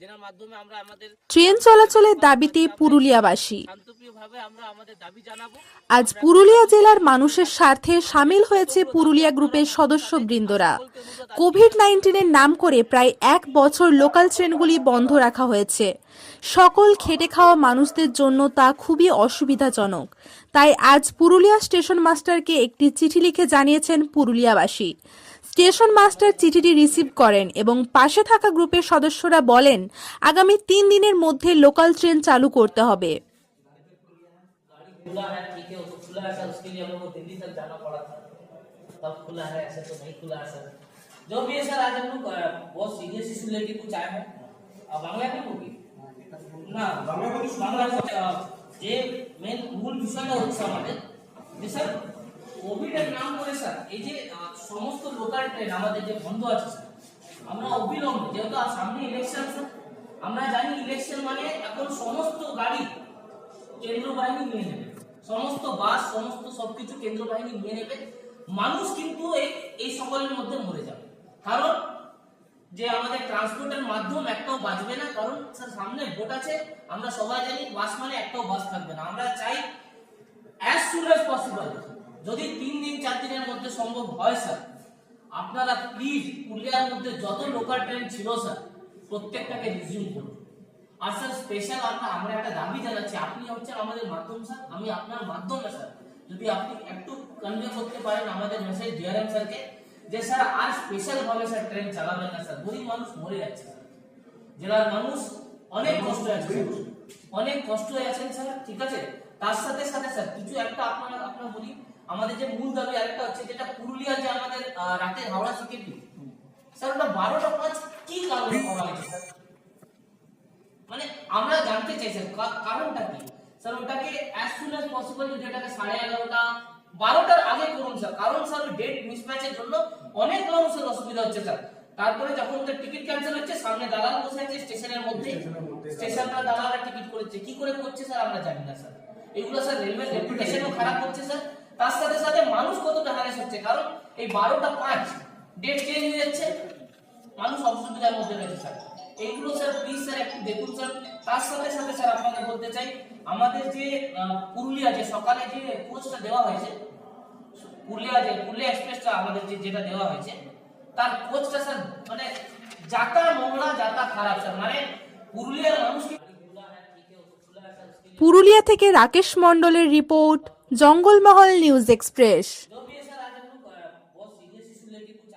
যেটার মাধ্যমে আমরা আমাদের ট্রেন চলাচলের দাবিতে পুরুলিয়াবাসী। আজ পুরুলিয়া জেলার মানুষের স্বার্থে সামিল হয়েছে পুরুলিয়া গ্রুপের সদস্য বৃন্দরা কোভিড নাইন্টিনের নাম করে প্রায় এক বছর লোকাল ট্রেনগুলি বন্ধ রাখা হয়েছে। সকল খেটে খাওয়া মানুষদের জন্য তা খুবই অসুবিধাজনক তাই আজ পুরুলিয়া স্টেশন মাস্টারকে একটি চিঠি লিখে জানিয়েছেন পুরুলিয়াবাসী স্টেশন মাস্টার চিঠিটি রিসিভ করেন এবং পাশে থাকা গ্রুপের সদস্যরা বলেন আগামী তিন দিনের মধ্যে লোকাল ট্রেন চালু করতে হবে खुला है ठीक है वो तो खुला है सर उसके लिए हम लोग को दिल्ली तक जाना पड़ा था तब खुला है ऐसे तो नहीं खुला है सर जो भी है सर आज हम लोग अ, बहुत सीरियस इशू लेके कुछ आए हैं अब বাংলা কেন বলি না যে মেন মূল বিষয়টা হচ্ছে আমাদের। যে স্যার কোভিড এর নাম করে স্যার এই যে সমস্ত লোকাল ট্রেন আমাদের যে বন্ধ আছে স্যার আমরা অবিলম্বে, যেহেতু সামনে ইলেকশন স্যার আমরা জানি ইলেকশন মানে এখন সমস্ত গাড়ি কেন্দ্র বাহিনী নিয়ে নেবে। সমস্ত বাস সমস্ত সবকিছু কেন্দ্র বাহিনী নিয়ে নেবে। মানুষ কিন্তু এই সকলের মধ্যে মরে যাবে। যে আমাদের ট্রান্সপোর্টের মাধ্যম একটাও বাঁচবে না। কারণ স্যার সামনে ভোট আছে, আমরা সবাই জানি বাস মানে একটাও বাস থাকবে না। আমরা চাই অ্যাজ সুন অ্যাজ পসিবল যদি তিন দিন, চার দিনের মধ্যে সম্ভব হয় স্যার আপনারা প্লিজ পুরুলিয়ার মধ্যে যত লোকাল ট্রেন ছিল স্যার প্রত্যেকটাকে রিজিউম করুন। আর স্যার স্পেশাল আমরা আমরা একটা দাবি জানাচ্ছি, আপনি হচ্ছেন আমাদের মাধ্যম স্যার আমি আপনার মাধ্যমে স্যার যদি আপনি একটু কনভে করতে পারেন আমাদের মেসেজ ডিআরএম স্যারকে যে স্যার, আর স্পেশাল ভাবে স্যার ট্রেন চালাবেন না স্যার। গরিব মানুষ মরে যাচ্ছে জেলার মানুষ অনেক কষ্ট আছে অনেক কষ্ট আছেন স্যার, ঠিক আছে? তার সাথে সাথে স্যার, কিছু একটা আপনার আপনার বলি। আমাদের যে মূল দাবি আরেকটা হচ্ছে যেটা পুরুলিয়া যে আমাদের রাতে হাওড়া সিকেপি স্যার, ওটা বারোটা পাঁচ কি কারণে করা হয়েছে স্যার? মানে আমরা জানতে চাই স্যার কারণটা কি? স্যার, ওটাকে অ্যাজ সুন অ্যাজ পসিবল যদি এটাকে সাড়ে এগারোটা বারোটার আগে করুন স্যার কারণ স্যার ওই ডেট মিসম্যাচের জন্য অনেক মানুষের অসুবিধা হচ্ছে স্যার তারপরে যখন ওদের টিকিট ক্যান্সেল হচ্ছে সামনে দালাল বসে আছে স্টেশনের মধ্যে। স্টেশনটা দালালরা টিকিট করেছে কি করে করছে স্যার আমরা জানি না স্যার এগুলো স্যার রেলওয়ে রেপুটেশনও খারাপ হচ্ছে স্যার তার সাথে সাথে মানুষ কতটা হ্যারাস হচ্ছে কারণ এই বারোটা পাঁচ ডেট চেঞ্জ হয়ে যাচ্ছে। মানুষ অসুবিধার মধ্যে রয়েছে স্যার স্যার প্লিজ স্যার একটু দেখুন স্যার তার সাথে সাথে স্যার আপনাকে বলতে চাই, আমাদের যে পুরুলিয়া যে, সকালে যে কোচটা দেওয়া হয়েছে, পুরুলিয়া যে, পুরুলিয়া এক্সপ্রেসটা আমাদের যে, যেটা দেওয়া হয়েছে, তার কোচটা স্যার মানে যাতা নোংরা, যাতা খারাপ স্যার মানে পুরুলিয়ার পুরুলিয়া থেকে রাকেশ মণ্ডলের রিপোর্ট, জঙ্গলমহল নিউজ এক্সপ্রেস।